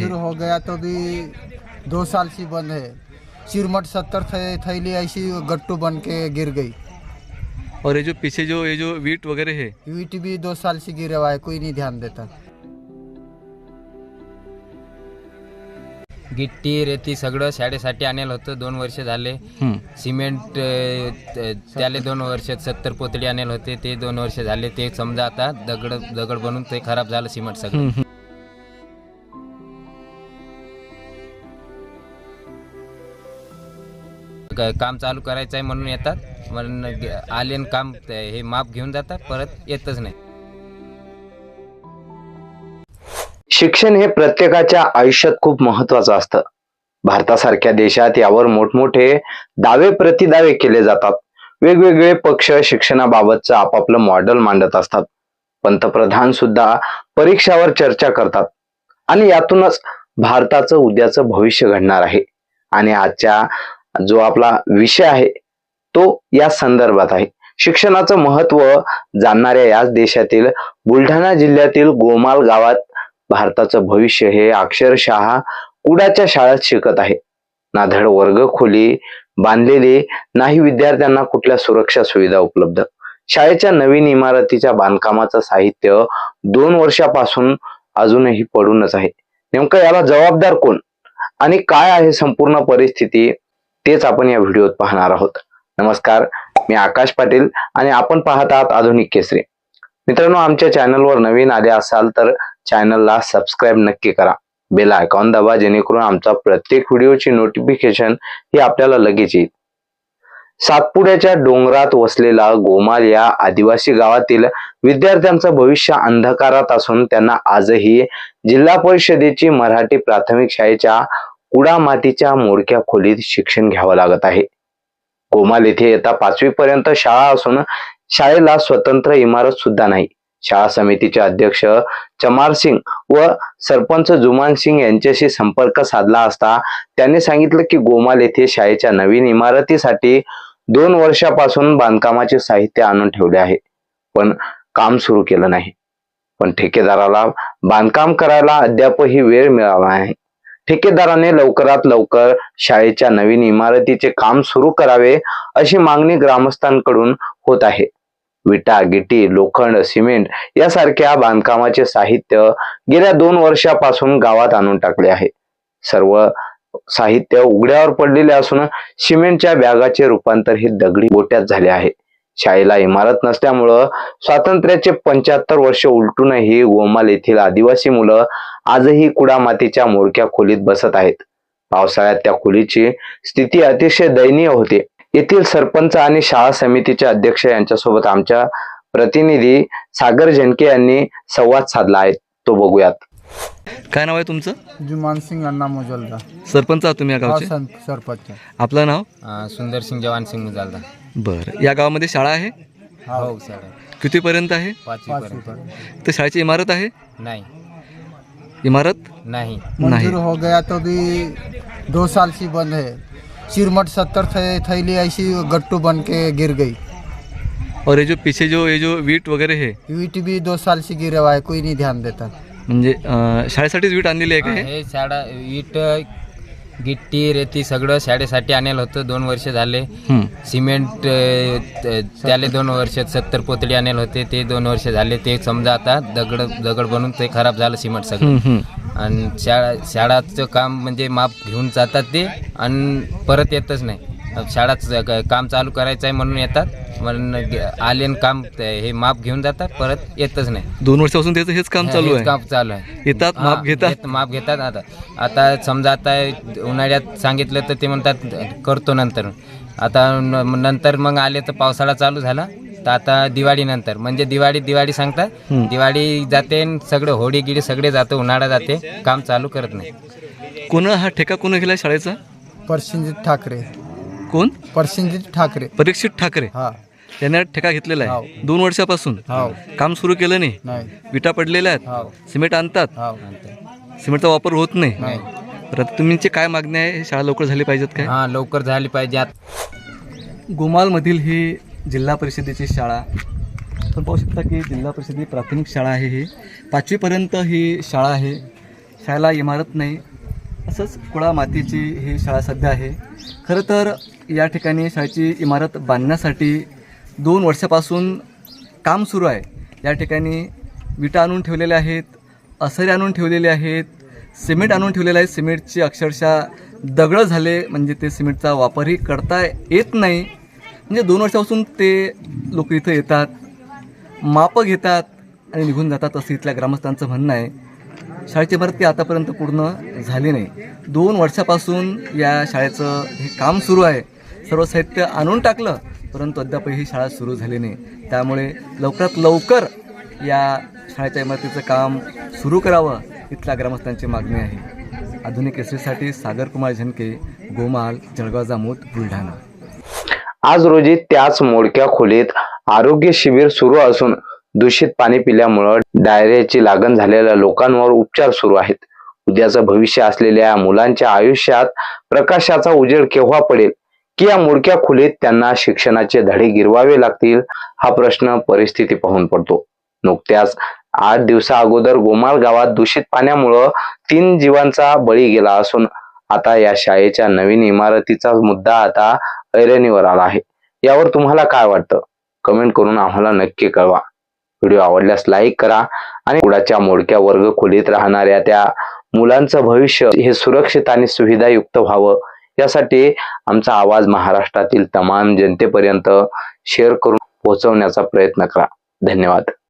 मंजूर हो गया तो भी दो साल से बंद है। चिरमट सत्तर थे, थैली ऐसी गट्टू बन के गिर गई। और ये जो पीछे जो ये जो वीट वगैरह है? ईट भी दो साल से गिरा हुआ है कोई नहीं ध्यान देता। गिट्टी रेती सगळं शाळेसाठी आणलं होतं दोन वर्ष झाले. हम्म. सिमेंट अ, त्याले दोन वर्ष सत्तर पोतडी आणले होते ते दोन वर्ष झाले. ते समजा आता दगड दगड बनून ते खराब झालं सिमेंट सगळं. क- काम चालू करायचं आहे म्हणून येतात. म्हणून आले काम हे माप घेऊन जातात परत येतच नाही. शिक्षण हे प्रत्येकाच्या आयुष्यात खूप महत्वाचं असतं. भारतासारख्या देशात यावर मोठमोठे दावे प्रतिदावे केले जातात. वेगवेगळे पक्ष शिक्षणाबाबतचं आपापलं मॉडेल मांडत असतात. पंतप्रधान सुद्धा परीक्षावर चर्चा करतात. आणि यातूनच भारताचं उद्याचं भविष्य घडणार आहे. आणि आजच्या जो आपला विषय आहे तो या संदर्भात आहे. शिक्षणाचं महत्त्व जाणणाऱ्या याच देशातील बुलढाणा जिल्ह्यातील गोमाल गावात भारताचं भविष्य हे अक्षरशः कुडाच्या शाळेत शिकत आहे. नाधड वर्ग खोली बांधलेली नाही विद्यार्थ्यांना कुठल्या सुरक्षा सुविधा उपलब्ध? शाळेच्या नवीन इमारतीच्या बांधकामाचं साहित्य दोन वर्षापासून अजूनही पडूनच आहे. नेमकं याला जबाबदार कोण? आणि काय आहे संपूर्ण परिस्थिती? तेच आपण या व्हिडिओत पाहणार आहोत. नमस्कार मी आकाश पाटील आणि आपण पाहत आहात आधुनिक केसरी. मित्रांनो आमच्या चॅनलवर नवीन आले असाल तर चॅनलला सबस्क्राईब नक्की करा. बेल आयकॉन दाबा जेणेकरून आमचा प्रत्येक व्हिडिओची नोटिफिकेशन ही आपल्याला लगेच येईल. सातपुड्याच्या डोंगरात वसलेला गोमाल या आदिवासी गावातील विद्यार्थ्यांचं भविष्य अंधकारात असून त्यांना आजही जिल्हा परिषदेची मराठी प्राथमिक शाळेच्या कुडा मातीच्या मोडक्या खोलीत शिक्षण घ्यावं लागत आहे. गोमाल येथे येता पाचवी पर्यंत शाळा असून शाळेला स्वतंत्र इमारत सुद्धा नाही. शाळा समितीचे अध्यक्ष चमार सिंग व सरपंच जुमान सिंग यांच्याशी संपर्क साधला असता त्यांनी सांगितलं की गोमाल येथे शाळेच्या नवीन इमारतीसाठी दोन वर्षापासून बांधकामाचे साहित्य आणून ठेवले आहे. पण काम सुरू केलं नाही. पण ठेकेदाराला बांधकाम करायला अद्यापही वेळ मिळाला नाही. ठेकेदाराने लवकरात लवकर शाळेच्या नवीन इमारतीचे काम सुरू करावे अशी मागणी ग्रामस्थांकडून होत आहे. विटा गिटी लोखंड सिमेंट यासारख्या बांधकामाचे साहित्य गेल्या दोन वर्षापासून गावात आणून टाकले आहे. सर्व साहित्य उघड्यावर पडलेले असून सिमेंटच्या बॅगाचे रूपांतर हे दगडी गोट्यात झाले आहे. शाळेला इमारत नसल्यामुळं स्वातंत्र्याचे पंच्याहत्तर वर्ष उलटूनही गोमाल येथील आदिवासी मुलं आजही कुडा मातीच्या मोरक्या खोलीत बसत आहेत. पावसाळ्यात त्या खोलीची स्थिती अतिशय दयनीय होते. येथील सरपंच आणि शाळा समितीचे अध्यक्ष यांच्यासोबत आमच्या प्रतिनिधी सागर जनके यांनी संवाद साधला आहे. तो बघूयात. काय नाव आहे तुमचं? जुमान सिंग अन्ना मुजलदा सरपंच आहात तुम्ही या गावचे? सरपंच. आपलं नाव? अ, सुंदर सिंग जवान सिंग मुजालदा बरं. या गावामध्ये शाळा आहे? हो सर कितीपर्यंत आहे? पाचवी पर्यंत तर शाळेची इमारत आहे? नाही. इमारत? नहीं। मंजूर हो गया तो भी दो साल से बंद है। चिरमट सत्तर थे, थैली ऐसी गट्टू बन के गिर गई। और ये जो पीछे जो ये जो वीट वगैरह है? वीट भी दो साल से गिरा हुआ है कोई नहीं ध्यान देता। म्हणजे अं, शाळेसाठीच वीट आणलेली आहे का हे हे? शाळा वीट गिट्टी रेती सगळं शाळेसाठी आणलं होतं. दोन वर्ष झाले. सिमेंट अ, त्याले दोन वर्ष सत्तर पोतडी आणले होते. ते दोन वर्ष झाले. ते समजा आता दगड दगड बनून ते खराब झालं सिमेंट सगळं. आणि शाळा शाळाचं काम म्हणजे माप घेऊन जातात ते आणि परत येतच नाही. शाळाच काम चालू करायचं आहे म्हणून येतात. म्हणून गे- आले न काम त- हे माप घेऊन जातात परत येतच नाही. दोन वर्षापासून त्याचं हेच काम चालू हेच आहे. काम चालू आहे. येतात माप हा, घेतात? येत- माप घेतात. आता आता समजा आता उन्हाळ्यात सांगितलं तर ते म्हणतात करतो नंतर. आता न- नंतर मग आले तर पावसाळा चालू झाला. तर आता दिवाळीनंतर म्हणजे दिवाळी दिवाळी सांगतात हम्म. दिवाळी जाते न सगळं होडी गिडी सगळे जातं उन्हाळा जाते काम चालू करत नाही. कोण हा ठेका कोण गेला शाळेचा? परसिंजित ठाकरे. कोण? परसिंजित ठाकरे. परीक्षित ठाकरे. हा. त्याने ठेका घेतलेला. आहे. दोन वर्षापासून. काम सुरू केलं नाही. विटा पडलेल्या आहेत. सिमेंट आणतात. सिमेंटचा वापर होत नाही. तर तुमची काय मागणी आहे? हे शाळा लवकर झाली पाहिजेत काय? हां लवकर झाली पाहिजे गोमालमधील ही जिल्हा परिषदेची शाळा. आपण पाहू शकता की जिल्हा परिषदेची प्राथमिक शाळा आहे ही. पाचवीपर्यंत ही शाळा आहे. शाळेला इमारत नाही. असंच कुळा मातीची ही शाळा सध्या आहे. खरं तर या ठिकाणी शाळेची इमारत बांधण्यासाठी दोन वर्षापासून काम सुरू आहे. या ठिकाणी विटा आणून ठेवलेल्या आहेत असरे आणून ठेवलेले आहेत सिमेंट आणून ठेवलेलं आहे. सिमेंटची अक्षरशः दगडं झाले म्हणजे ते सिमेंटचा वापरही करता येत नाही. म्हणजे दोन वर्षापासून ते लोक इथं येतात मापं घेतात आणि निघून जातात असं इथल्या ग्रामस्थांचं म्हणणं आहे. शाळेची भरती आतापर्यंत पूर्ण झाली नाही. दोन वर्षापासून या शाळेचं हे काम सुरू आहे. सर्व साहित्य आणून टाकलं परंतु अद्यापही ही शाळा सुरू झाली नाही. त्यामुळे लवकरात लवकर या शाळेच्या इमारतीचं काम सुरू करावं इथल्या ग्रामस्थांची मागणी आहे. आधुनिक केसरीसाठी सागर कुमार झनके गोमाल जळगाव जामोद बुलढाणा. आज रोजी त्याच मोडक्या खोलीत आरोग्य शिबिर सुरू असून दूषित पाणी पिल्यामुळं डायरियाची लागण झालेल्या लोकांवर उपचार सुरू आहेत. उद्याचं भविष्य असलेल्या मुलांच्या आयुष्यात प्रकाशाचा उजेड केव्हा पडेल? की या मोडक्या खोलीत त्यांना शिक्षणाचे धडे गिरवावे लागतील हा प्रश्न परिस्थिती पाहून पडतो. नुकत्याच आठ दिवसा अगोदर गोमाल गावात दूषित पाण्यामुळं तीन जीवांचा बळी गेला असून आता या शाळेच्या नवीन इमारतीचा मुद्दा आता ऐरणीवर आला आहे. यावर तुम्हाला काय वाटतं? कमेंट करून आम्हाला नक्की कळवा. व्हिडिओ आवडल्यास लाईक करा आणि कुडाच्या मोडक्या वर्ग खोलीत राहणाऱ्या त्या मुलांचं भविष्य हे सुरक्षित आणि सुविधायुक्त व्हावं यासाठी आमचा आवाज महाराष्ट्रातील तमाम जनतेपर्यंत शेअर करून पोहोचवण्याचा प्रयत्न करा. धन्यवाद.